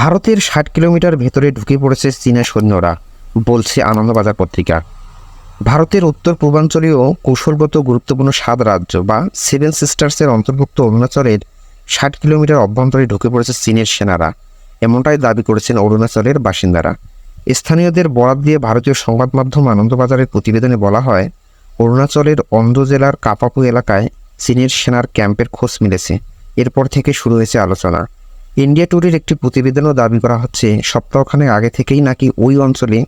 ভারতের ষাট কিলোমিটার ভেতরে ঢুকে পড়েছে চীনা সৈন্যরা, বলছে আনন্দবাজার পত্রিকা। ভারতের উত্তর পূর্বাঞ্চলীয় কৌশলগত গুরুত্বপূর্ণ সাত রাজ্য বা সেভেন সিস্টার্সের অন্তর্ভুক্ত অরুণাচলের ষাট কিলোমিটার অভ্যন্তরে ঢুকে পড়েছে চীনের সেনারা, এমনটাই দাবি করেছেন অরুণাচলের বাসিন্দারা। স্থানীয়দের বরাত দিয়ে ভারতীয় সংবাদ মাধ্যম আনন্দবাজারের প্রতিবেদনে বলা হয়, অরুণাচলের অন্ধ জেলার কাপাপু এলাকায় চীনের সেনার ক্যাম্পের খোঁজ মিলেছে। এরপর থেকে শুরু হয়েছে আলোচনা। ইন্ডিয়া টুরের একটি প্রতিবেদনও দাবি করা হচ্ছে, সপ্তাহখানেক আগে থেকেই নাকি ওই অঞ্চলে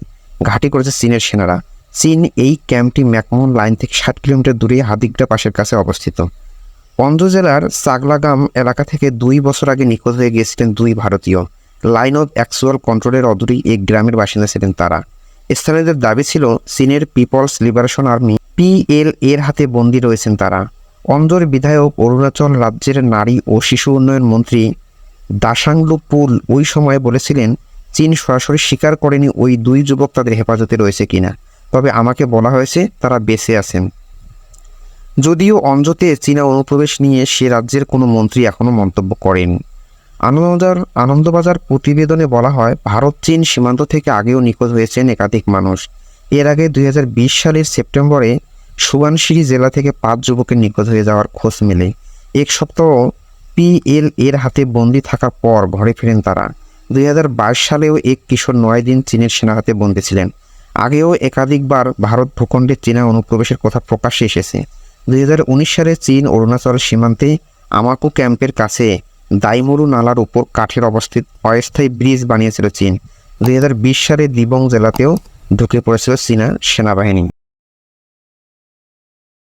ঘাঁটি করেছে চীনের সেনারা। চীন এই ক্যাম্পটি ম্যাকমোহন লাইন থেকে ষাট কিলোমিটার দূরে হাদিগড়া পাশের কাছে অবস্থিত। অন্ধ জেলার চাগলাগাম এলাকা থেকে দুই বছর আগে নিখোঁজ হয়ে গিয়েছিলেন দুই ভারতীয়। লাইন অফ অ্যাকচুয়াল কন্ট্রোলের অদূরেই এক গ্রামের বাসিন্দা ছিলেন তারা। স্থানীয়দের দাবি ছিল, চীনের পিপলস লিবারেশন আর্মি, পিএল এর হাতে বন্দী রয়েছেন তারা। অন্ধর বিধায়ক অরুণাচল রাজ্যের নারী ও শিশু উন্নয়ন মন্ত্রী দাসাংলু পুল ওই সময়ে বলেছিলেন, চীন সরাসরি স্বীকার করেনি ওই দুই যুবক তাদের হেফাজতে রয়েছে কিনা। তবে আমাকে বলা হয়েছে তারা বেঁচে আছেন। যদিও অঞ্জতে চীনা অনুপ্রবেশ নিয়ে সে রাজ্যের কোনো মন্ত্রী এখনও মন্তব্য করেন। আনন্দবাজার আনন্দবাজার প্রতিবেদনে বলা হয়, ভারত চীন সীমান্ত থেকে আগেও নিখোঁজ হয়েছেন একাধিক মানুষ। এর আগে দুই হাজার বিশ সালের সেপ্টেম্বরে সুবানশিরি জেলা থেকে পাঁচ যুবকের নিখোঁজ হয়ে যাওয়ার খোঁজ মেলে। এক সপ্তাহ পিএল এর হাতে বন্দি থাকার পর ঘরে ফেরেন তারা। দুই হাজার বাইশ সালেও এক কিশোর নয় দিন চীনের সেনা হাতে বন্দী ছিলেন। আগেও একাধিকবার ভারত ভূখণ্ডে চীনা অনুপ্রবেশের কথা প্রকাশ্যে এসেছে। দুই হাজার উনিশ সালে চীন অরুণাচল সীমান্তে আমাকু ক্যাম্পের কাছে দাইমরু নালার উপর কাঠের অবস্থিত অস্থায়ী ব্রিজ বানিয়েছিল চীন। দুই হাজার বিশ সালে দিবং জেলাতেও ঢুকে পড়েছিল চীনা সেনাবাহিনী।